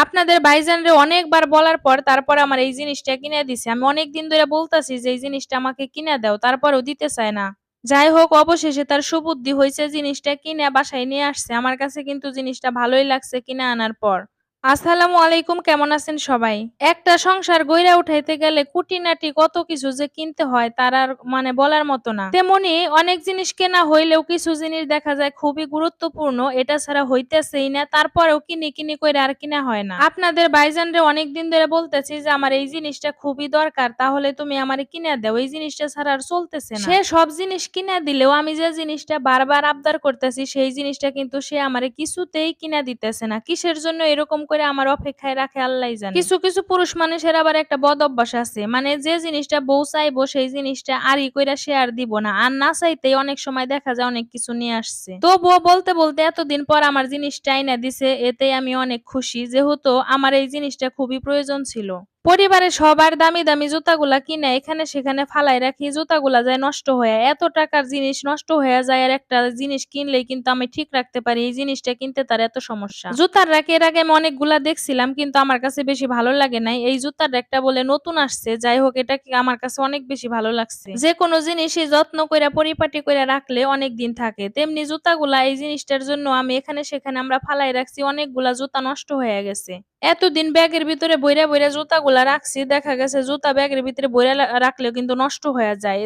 আপনাদের ভাইজানরে অনেকবার বলার পর তারপর আমার এই জিনিসটা কিনে দিছে। আমি অনেক দিন ধরে বলতাছি যে, এই জিনিসটা আমাকে কিনে দাও। তারপরও দিতে চায় না। যাই হোক, অবশেষে তার সুবুদ্ধি হয়েছে জিনিসটা কিনে বাসায় নিয়ে আসছে। আমার কাছে কিন্তু জিনিসটা ভালোই লাগছে কিনে আনার পর। আসসালামু আলাইকুম, কেমন আছেন সবাই? একটা সংসার গইরা উঠাইতে গেলে খুঁটিনাটি কত কিছু যে কিনতে হয় তার আর মানে বলার মতো না। তেমনি অনেক জিনিস কেনা হইলেও কিছু জিনিস দেখা যায় খুবই গুরুত্বপূর্ণ, এটা ছাড়া হইতেছেই না, তারপরেও কিনি কিনি কইরা আর কিনা হয় না। আপনাদের ভাইজানরে অনেকদিন ধরে বলতেছি যে, আমার এই জিনিসটা খুবই দরকার, তাহলে তুমি আমার কিনা দাও। এই জিনিসটা ছাড়া আর চলতেছে না। সে সব জিনিস কিনা দিলেও আমি যে জিনিসটা বারবার আবদার করতেছি, সেই জিনিসটা কিন্তু সে আমার কিছুতেই কিনা দিতেছে না। কিসের জন্য এরকম করে আমার অপেক্ষায় রাখে আল্লাহ জানে। কিছু কিছু পুরুষ মানুষের আবার একটা বদ অভ্যাস আছে। মানে যে জিনিসটা বউ চাইব, সেই জিনিসটা আরই কইরা শেয়ার দিব না। আর না চাইতেই অনেক সময় দেখা যায় অনেক কিছু নিয়ে আসছে। তো বউ বলতে বলতে এতদিন পর আমার জিনিসটা আইনা দিছে এতে আমি অনেক খুশি। যেহেতু আমার এই জিনিসটা খুবই প্রয়োজন ছিল। পরিবারের সবার দামি দামি জুতাগুলা কিনে এখানে সেখানে ফালাই রাখি, জুতাগুলা যায় নষ্ট হয়ে, এত টাকার জিনিস নষ্ট হয়ে যায় আর একটা জিনিস কিনলেই কিন্তু আমি ঠিক রাখতে পারি, এই জিনিসটা কিনতে তার এত সমস্যা। জুতার রাখ এর আগে আমি অনেকগুলা দেখছিলাম কিন্তু আমার কাছে বেশি ভালো লাগে নাই। এই জুতার একটা বলে নতুন আসছে, যাই হোক এটা আমার কাছে অনেক বেশি ভালো লাগছে। যে কোনো জিনিসই যত্ন কইরা পরিপাটি কইরা রাখলে অনেক দিন থাকে। তেমনি জুতাগুলা এই জিনিসটার জন্য আমি এখানে সেখানে আমরা ফালাই রাখছি, অনেকগুলা জুতা নষ্ট হয়ে গেছে। এতদিন ব্যাগের ভিতরে বইরা বইরা জুতাগুলা রাখছি, দেখা গেছে জুতা ব্যাগের ভিতরে বইরা রাখলেও কিন্তু নষ্ট হয়ে যায়।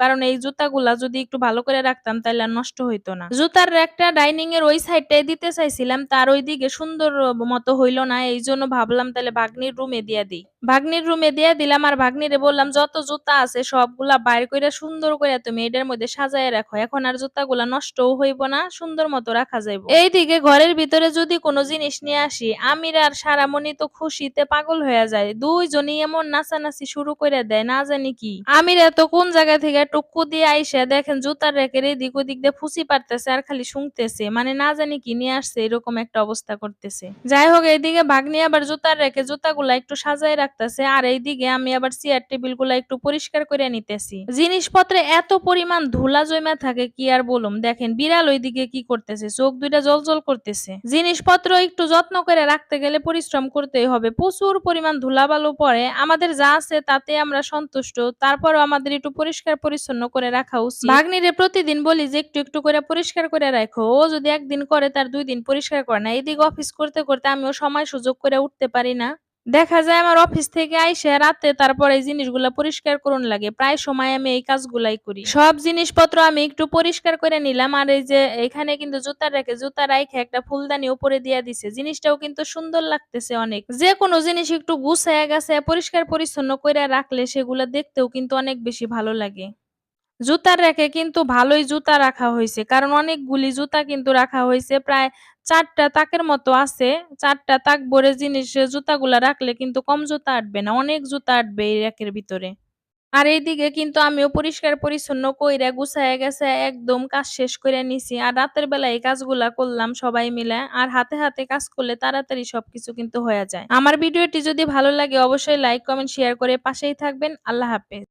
কারণ এই জুতাগুলা যদি একটু ভালো করে রাখতাম তাহলে আর নষ্ট হইতো না। জুতার একটা ডাইনিং এর ওই সাইডটাই দিতে চাইছিলাম, তার ওই দিকে সুন্দর মতো হইল না, এই জন্য ভাবলাম তাহলে ভাগ্নির রুমে দিয়া দিই। ভাগ্নির রুমে দিয়ে দিলাম আর ভাগ্নিরে বললাম, যত জুতা আছে সবগুলা বাইর কইরা সুন্দর করে তুমি এটার মধ্যে সাজায় রাখো, এখন আর জুতাগুলা নষ্টও হইব না, সুন্দর মতো রাখা যাইব। এইদিকে ঘরের ভিতরে যদি কোনো জিনিস নিয়ে আসি আমির আর সারামণি তো খুশিতে পাগল হয়ে যায়। দুইজনই এমন নাচানাচি শুরু করে দেয়, না জানি কি। আমির এত কোন জায়গা থেকে টুকু দিয়ে আইসা দেখেন জুতার রেখের এদিক ওদিক দিয়ে ফুসি পারতেছে আর খালি শুনতেছে মানে না জানি কি নিয়ে আসছে, এরকম একটা অবস্থা করতেছে। যাই হোক, এইদিকে ভাগ্নি আবার জুতার রেখে জুতাগুলা একটু সাজায় রাখতেছে, আর এইদিকে আমি আবার চেয়ার টেবিলগুলা একটু পরিষ্কার করে নিতেছি। জিনিসপত্রে এত পরিমাণ ধুলা জমা থাকে, কি আর বলুম? দেখেন বিড়াল ওইদিকে কি করতেছে, চোখ দুইটা জল জল করতেছে। জিনিসপত্র একটু যত্ন করে রাখতে গেলে পরিশ্রম করতে হবে। প্রচুর পরিমাণ ধুলাবালু পরে আমাদের যা আছে তাতে আমরা সন্তুষ্ট। তারপরও আমাদের একটু পরিষ্কার পরিচ্ছন্ন করে রাখা উচিত। ভাগ্নিরে প্রতিদিন বলি যে, একটু একটু করে পরিষ্কার করে রাখো। ও যদি একদিন করে, তার দুই দিন পরিষ্কার করে না। এদিকে অফিস করতে করতে আমিও সময় সুযোগ করে উঠতে পারি না। দেখা যায় আমার অফিস থেকে আইসে রাতে তারপর এই জিনিসগুলা পরিষ্কার করুন লাগে। প্রায় সময় আমি এই কাজগুলাই করি। সব জিনিসপত্র আমি একটু পরিষ্কার করে নিলাম আর এই যে এখানে কিন্তু জুতা রেখে, জুতা রাইখে একটা ফুলদানি উপরে দিয়ে দিছে। জিনিসটাও কিন্তু সুন্দর লাগতেছে অনেক। যে কোনো জিনিস একটু গুছায় গেছে পরিষ্কার পরিচ্ছন্ন করে রাখলে সেগুলা দেখতেও কিন্তু অনেক বেশি ভালো লাগে। জুতার রেখে কিন্তু ভালোই জুতা রাখা হয়েছে কারণ অনেকগুলি জুতা কিন্তু রাখা হয়েছে প্রায় চারটা তাকের মতো আছে, চারটা তাক ভরে জিনিস, জুতাগুলা রাখলে কিন্তু কম জুতা আটবে না, অনেক জুতা আটবে এই রেকের ভিতরে। আর এইদিকে কিন্তু আমিও পরিষ্কার পরিচ্ছন্ন কইরা গুছায় গেছে, একদম কাজ শেষ করে নিছি। আর রাতের বেলা এই কাজগুলা করলাম সবাই মিলে, আর হাতে হাতে কাজ করলে তাড়াতাড়ি সবকিছু কিন্তু হয়ে যায়। আমার ভিডিওটি যদি ভালো লাগে অবশ্যই লাইক কমেন্ট শেয়ার করে পাশেই থাকবেন। আল্লাহ হাফেজ।